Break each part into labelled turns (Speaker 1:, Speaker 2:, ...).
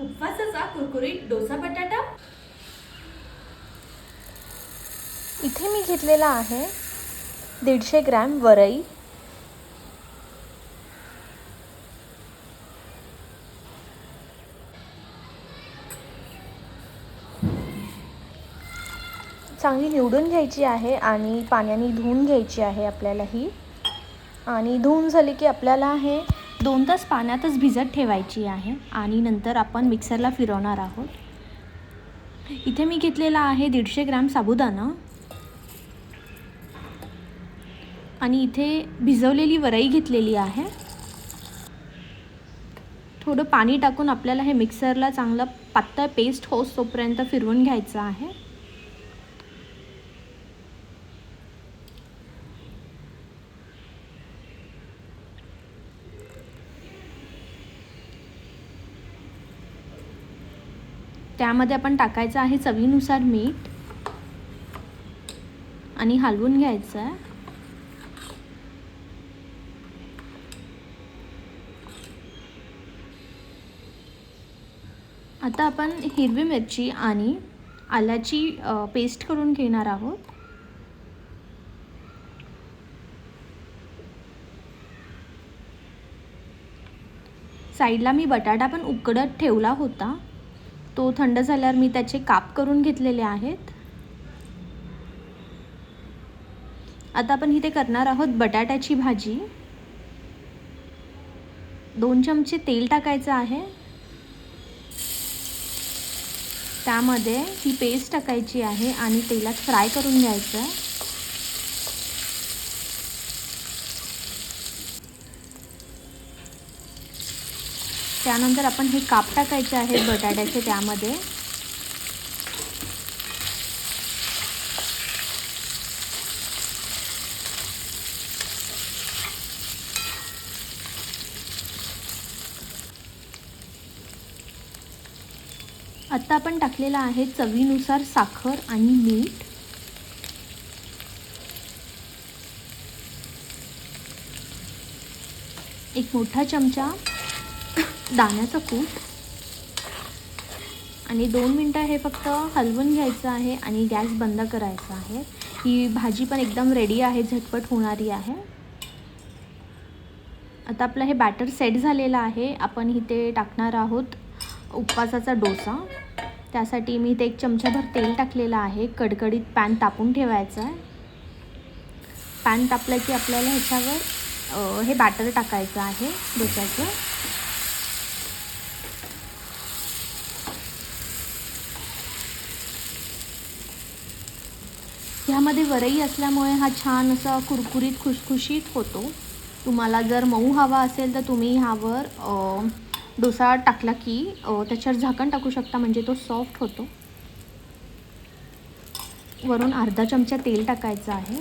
Speaker 1: उपवासाचा कुरकुरीत डोसा बटाटा?
Speaker 2: इथे मी घेतलेला आहे दीडशे ग्रॅम वरई. चांगली निवडून घ्यायची आहे आणि पाण्याने धुवून घ्यायची आहे आपल्याला ही. आणि धुवून झाली की आपल्याला हे दोन तास पाण्यातच भिजत ठेवायची आहे आणि नंतर आपण मिक्सरला फिरवणार आहोत. इथे मी घेतलेला आहे दीडशे ग्रॅम साबुदाणा. आणि इथे भिजवलेली वरई घेतलेली आहे. थोडं पाणी टाकून आपल्याला हे मिक्सरला चांगलं पातळ पेस्ट होस तोपर्यंत फिरवून घ्यायचं आहे. त्यामध्ये आपण टाकायचं आहे चवीनुसार मीठ. आणि हलवून घ्यायचं आहे. आता आपण हिरवी मिरची आणि आल्याची पेस्ट करून घेणार आहोत. साईडला मी बटाटा पण उकडत ठेवला होता. तो थंड झाल्यावर मी त्याचे काप करून घेतलेले आहेत. आता आपण इथे करणार आहोत बटाट्याची भाजी. दोन चमचे तेल टाकायचं आहे. त्यामध्ये ही पेस्ट टाकायची आहे आणि तेलात फ्राय करून घ्यायचं. त्यानंतर आपण हे काप टाकायचे आहेत बटाट्याचे त्यामध्ये. आत्ता आपण टाकलेलं आहे चवीनुसार साखर आणि मीठ. एक मोठा चमचा दाण्याचं कूट. आणि दोन मिनटं हे फक्त हलवून घ्यायचं आहे आणि गॅस बंद करायचा आहे. ही भाजी पण एकदम रेडी आहे झटपट होणारी आहे. आता आपलं हे बॅटर सेट झालेलं आहे. आपण इथे टाकणार आहोत उपवासाचा डोसा. त्यासाठी मी इथे एक चमचाभर तेल टाकलेलं आहे. कडकडीत पॅन तापून ठेवायचं आहे. पॅन तापलं की आपल्याला ह्याच्यावर हे बॅटर टाकायचं आहे डोसाचं ह्यामध्ये वरई असल्यामुळे हा छान असा कुरकुरीत खुसखुशीत होतो. तुम्हाला जर मऊ हवा असेल तर तुम्ही ह्यावर डोसा टाकला की त्याच्यावर झाकण टाकू शकता म्हणजे तो सॉफ्ट होतो. वरून अर्धा चमचा तेल टाकायचं आहे.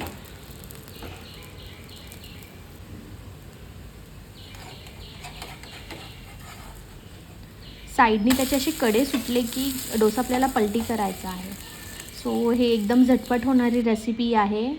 Speaker 2: साईडनी त्याचे असे कडे सुटले की डोसा आपल्याला पलटी करायचा आहे. सो हे एकदम झटपट होणारी रेसिपी आहे.